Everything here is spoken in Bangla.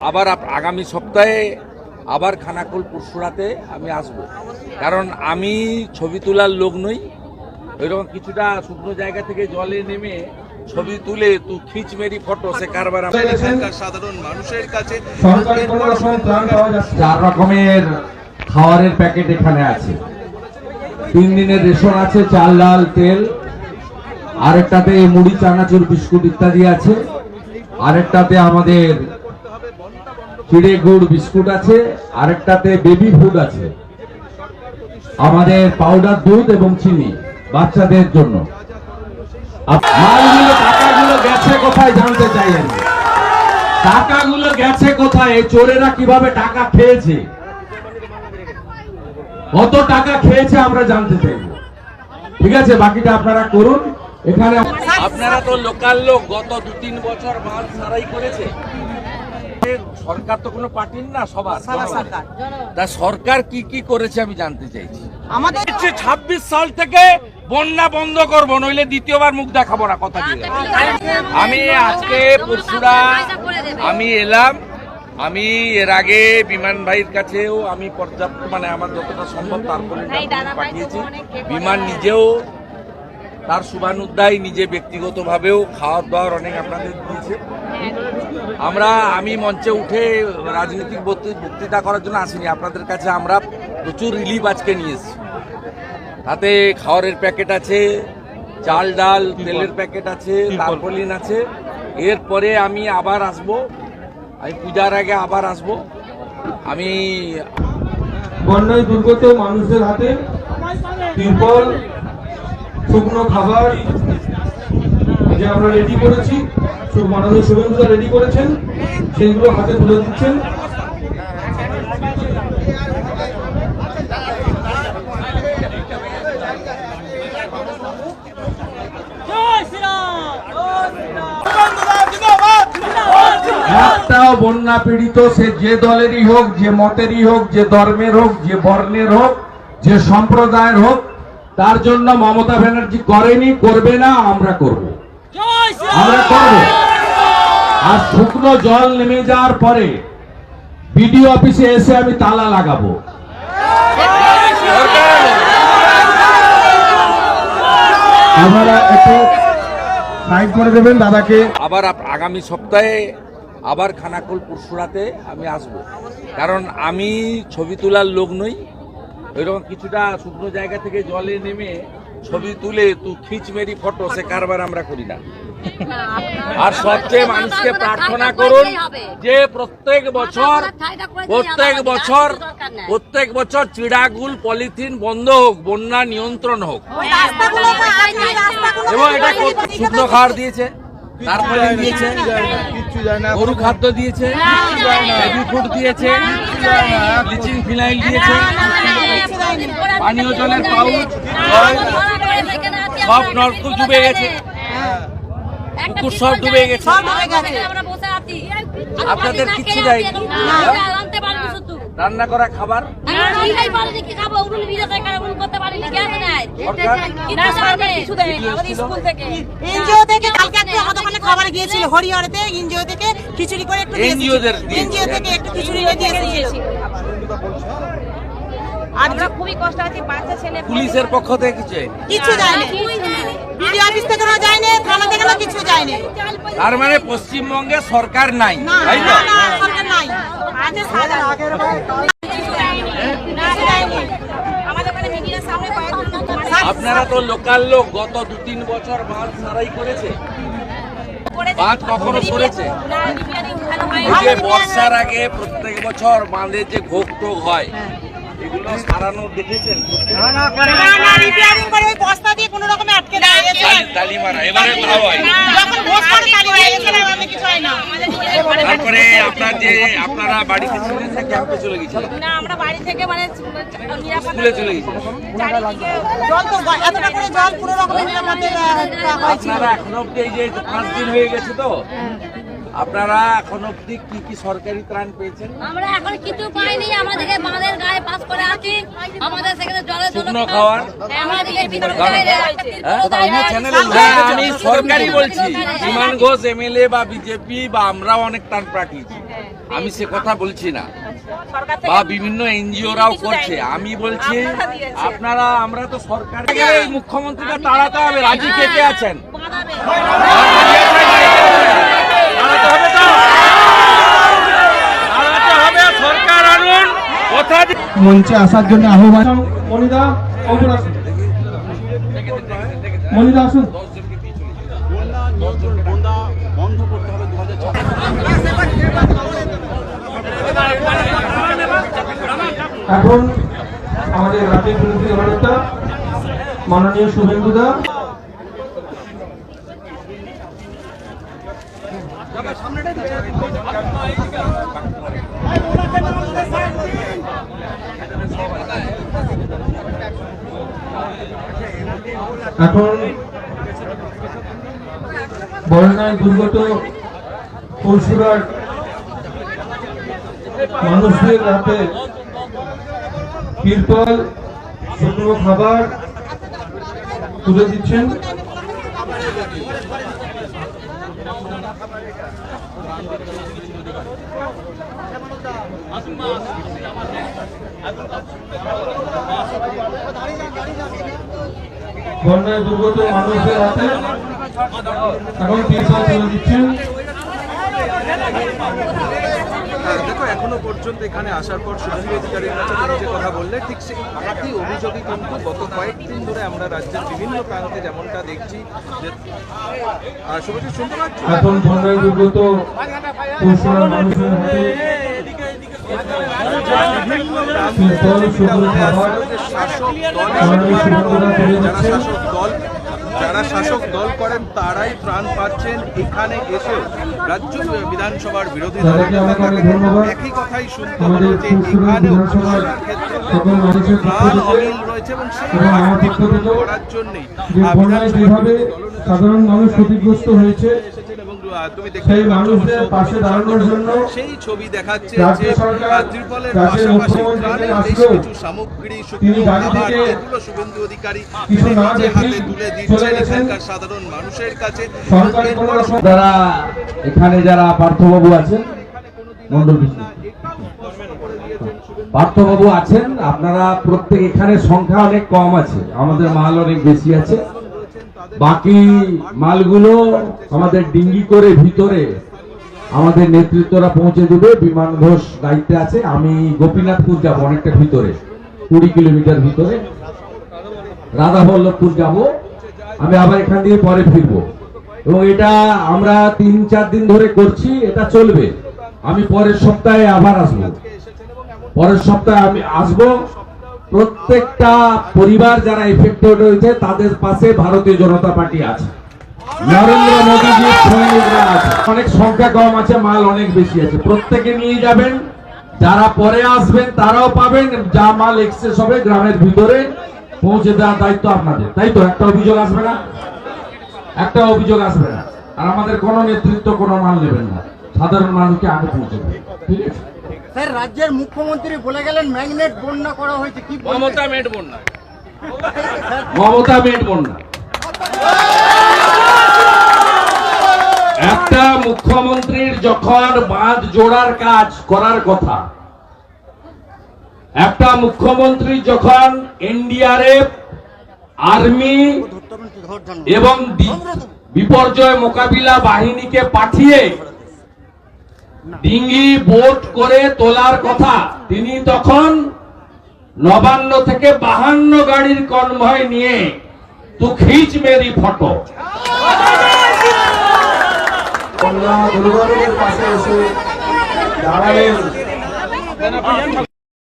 আবার আপ- আগামী সপ্তাহে আবার খানাকুল পুরসুরাতে আমি আসব। কারণ আমি ছবি তোলার লোক নই। ওইরকম কিছুটা শুকনো জায়গা থেকে জলে নেমে ছবি তুলে তু খিচ মেরি ফটো সে কারবার সাধারণ মানুষের কাছে চার রকমের খাওয়ারের প্যাকেট এখানে আছে। তিন দিনের রেশন আছে চাল ডাল তেল। আরেকটাতে মুড়ি চানাচুর বিস্কুট ইত্যাদি আছে। আরেকটাতে আমাদের চিড়ে গুড় বিস্কুট আছে, আরেকটাতে বেবি ফুড আছে। আমাদের পাউডার দুধ এবং চিনি বাচ্চাদের জন্য। চোরেরা কীভাবে টাকা খেয়েছে? কত টাকা খেয়েছে আমরা জানতে ঠিক আছে, বাকিটা আপনারা করুন। এখানে আপনারা তো লোকাল লোক, গত দু তিন বছর মাল সারাই করেছে। সরকার তো কোনো পার্টির না সবার। তা সরকার কি কি করেছে আমি জানতে চাইছি। আমাদের ছাব্বিশ সাল থেকে বন্যা বন্ধ করব নইলে দ্বিতীয়বার মুখ দেখাবো না কথা দিয়ে। আমি আজকে পরশুরা আমি এলাম আমি এর আগে বিমান ভাইয়ের কাছেও আমি পর্যাপ্ত মানে আমার যতটা সম্ভব তারপরে পাঠিয়েছি। বিমান নিজেও তার শুভানুদ্দায় নিজে ব্যক্তিগতভাবেও খাওয়ার দাওয়ার অনেক আপনাদের দিয়েছে। আমরা আমি মঞ্চে উঠে রাজনৈতিক বক্তৃ- বক্তৃতা করার জন্য আসিনি। আপনাদের কাছে আমরা প্রচুর রিলিফ আজকে নিয়ে এসেছি। তাতে খাওয়ারের প্যাকেট আছে চাল ডাল তেলের প্যাকেট আছে তারপলিন আছে। এরপরে আমি আবার আসব। আমি পূজার আগে আবার আসব। আমি বন্যায় দুর্গত মানুষদের হাতে তিরপল শুকনো খাবার। যে আমরা রেডি করেছি মাননীয় শুভেন্দুদা রেডি করেছেন সেগুলো হাতে তুলে দিচ্ছেন। বন্যা পীড়িত, সে যে দলেরই হোক, যে মতেরই হোক, যে ধর্মের হোক, যে বর্ণের হোক, যে সম্প্রদায়ের হোক তার জন্য মমতা ব্যানার্জি করেনি, করবে না, আমরা করব। আমরা করব। আর শুকনো জল নেমে যাওয়ার পরে বিডিও অফিসে এসে আমি তালা লাগাবো। আপনারা একটু সাইড করে দেবেন দাদাকে। আবার আগামী সপ্তাহে আবার খানাকুল পুরসুরাতে আমি আসব। কারণ আমি ছবি তোলার লোক নই ওইরকম কিছুটা শুকনো জায়গা থেকে জলে নেমে ছবি তুলে তু খিচ মেরি ফটো সে কারবার আমরা করি না। আর সবচেয়ে মানুষকে প্রার্থনা করুন যে প্রত্যেক বছর প্রত্যেক বছর প্রত্যেক বছর চিড়াগুল পলিথিন বন্ধ হোক বন্যা নিয়ন্ত্রণ হোক। এবং এটা শুকনো খাবার দিয়েছে? তারপরে দিয়েছে? গরু খাদ্য দিয়েছে? ফুড দিয়েছে? ব্লিচিং ফিনাইল দিয়েছে? পানীয় জলের পাউচ সব নলকূপ ডুবে গেছে। পুকুর সব ডুবে গেছে। সব ডুবে গেছে। আপনাদের কিচ্ছু দেয়নি? রান্না করা খাবার? কালকে একটা খাবার গিয়েছিল হরিহরতে এনজিও থেকে খিচুড়ি করে একটু দিয়েছে। এনজিও থেকে একটু খিচুড়ি নিয়ে দিয়ে এসেছিল আমরা খুবই কষ্ট আছি বাচ্চা ছেলে পুলিশের পক্ষ থেকে কিছু কিছু যায়নি। বিডিও অফিস থেকে যায়নি থানা থেকে কিছু যায়নি। তার মানে পশ্চিমবঙ্গে সরকার নাই তাই তো? সরকার নাই। আজকে আপনারা তো লোকাল লোক গত দু তিন বছর মাল সারাই করেছে। করেছে। বাঁধ কখনো হয় যে বর্ষার আগে প্রত্যেক বছর বাঁধে যে ভোগ টোগ হয়। এগুলো সারানো দেখেছেন? না না রিপেয়ারিং করে ওই বস্তা দিয়ে কোনো রকমে আটকে দেয় তালি তালি মারা এবারে তাও হয়। যখন ভোজ করে তালি হয়ে গেছে না আমি কিছু হয় না। তারপরে আপনার যে আপনারা বাড়িতে ছিলেন না ক্যাম্পে চলে গেছিলেন? না আমরা বাড়ি থেকে মানে স্কুলে চলে গেছিলেন? জল তো এতটা করে জল কোনো রকমের হয়েছিল। আপনারা এখন অব্দি এই যে পাঁচ দিন হয়ে গেছে তো? আপনারা এখন অব্দি কি কি সরকারি ত্রাণ পেয়েছেন? আমরা এখন কিছু পাইনি আমাদেরকে বাঁধের গায়ে পাস করে আছি। আমাদের সেখানে জন্য শুকনো খাওয়ার? ভিতরে হ্যাঁ? হ্যাঁ, আমি সরকারি বলছি। বিমান ঘোষ এমএলএ বা বিজেপি বা আমরাও অনেক ত্রাণ পাঠিয়েছি। আমি সে কথা বলছি না। বা বিভিন্ন এনজিওরাও করছে। আমি বলছি আপনারা আমরা তো সরকার এই মুখ্যমন্ত্রীকে তাড়াতে হবে। রাজি কে কে আছেন? দি- মঞ্চে আসার জন্য আহ্বান। মনিদা আসুন। মনিদা আসুন। এখন আমাদের রাজ্যের বিরোধী মাননীয় শুভেন্দুদা এখন বন্যায় দুর্গত পরশুরার মানুষদের হাতে তিরপল শুকনো খাবার তুলে দিচ্ছেন। বন্যায় দুর্গত মানুষদের হাতে এখন তুলে দিচ্ছেন। দেখো এখনও পর্যন্ত এখানে আসার পর শুভেন্দু অধিকারীর কাছে যে কথা বললে ঠিক সেই একই অভিযোগই কিন্তু গত কয়েকদিন ধরে আমরা রাজ্যের বিভিন্ন প্রান্তে যেমনটা দেখছি যে শুনতে পাচ্ছ? এখন বন্যায় দুর্গত মানুষের হাতে খাবার শাসক দল যারা শাসক দল যারা শাসক দল করেন তারাই প্রাণ পাচ্ছেন এখানে এসেও রাজ্য বিধানসভার বিরোধী দলের। একই কথাই শুনতে হলো যে এখানেও থেকে অমিল রয়েছে এবং সেই করার জন্যই সাধারণ মানুষ ক্ষতিগ্রস্ত হয়েছে তুমি দেখতে সেই পাচ্ছ মানুষদের পাশে দাঁড়ানোর জন্য সেই ছবি দেখাচ্ছে যে ত্রিপলের পাশাপাশি প্রাণের বেশ কিছু সামগ্রী তিনি শুকনো খাবার এগুলো শুভেন্দু অধিকারী তিনি নিজে হাতে তুলে দিচ্ছেন এখানকার সাধারণ মানুষের কাছে। যারা এখানে যারা পার্থবাবু আছেন মন্ডল পার্থবাবু আছেন আপনারা প্রত্যেক এখানে সংখ্যা অনেক কম আছে। আমাদের মাল অনেক বেশি আছে। বাকি মালগুলো আমাদের ডিঙ্গি করে ভিতরে আমাদের নেতৃত্বরা পৌঁছে দেবে। বিমান ঘোষ দায়িত্বে আছে। আমি গোপীনাথপুর যাব অনেকটা ভিতরে, কুড়ি কিলোমিটার ভিতরে। রাধাবল্লভপুর যাব। আমি আবার এখান দিয়ে পরে ফিরবো। এবং এটা আমরা তিন, চার দিন ধরে করছি, এটা চলবে। আমি পরের সপ্তাহে আবার আসব। পরের সপ্তাহে আমি আসব। প্রত্যেকটা পরিবার যারা এফেক্টেড হয়েছে তাদের পাশে ভারতীয় জনতা পার্টি আছে। নরেন্দ্র মোদীজির আছে। অনেক সংখ্যা কম আছে, মাল অনেক বেশি আছে। প্রত্যেকে নিয়ে যাবেন। যারা পরে আসবেন, তারাও পাবেন। যা মাল এক্সেস হবে গ্রামের ভিতরে পৌঁছে দেওয়ার দায়িত্ব আপনাদের। তাই তো? একটা অভিযোগ আসবে না? একটা অভিযোগ আসবে না। আর আমাদের কোনো নেতৃত্ব, কোনো মাল নেবেন না। সাধারণ মানুষকে আগে পৌঁছে দেবে ঠিক আছে? স্যার রাজ্যের মুখ্যমন্ত্রী বলে গেলেন ম্যাগনেট বন্যা করা হয়েছে কি মমতা মেটবন না মমতা মেটবন না একটা মুখ্যমন্ত্রীর যখন বাঁধ জোড়ার কাজ করার কথা একটা মুখ্যমন্ত্রী যখন এনডিআরএফ আর্মি এবং বিপর্যয় মোকাবিলা বাহিনীকে পাঠিয়ে ডিঙ্গি বোট করে তোলার কথা তিনি তখন নবান্ন থেকে বাহান্ন গাড়ির কনভয় নিয়ে তু খিচ মেরি ফটো। পাশে এসে দাঁড়ালেন।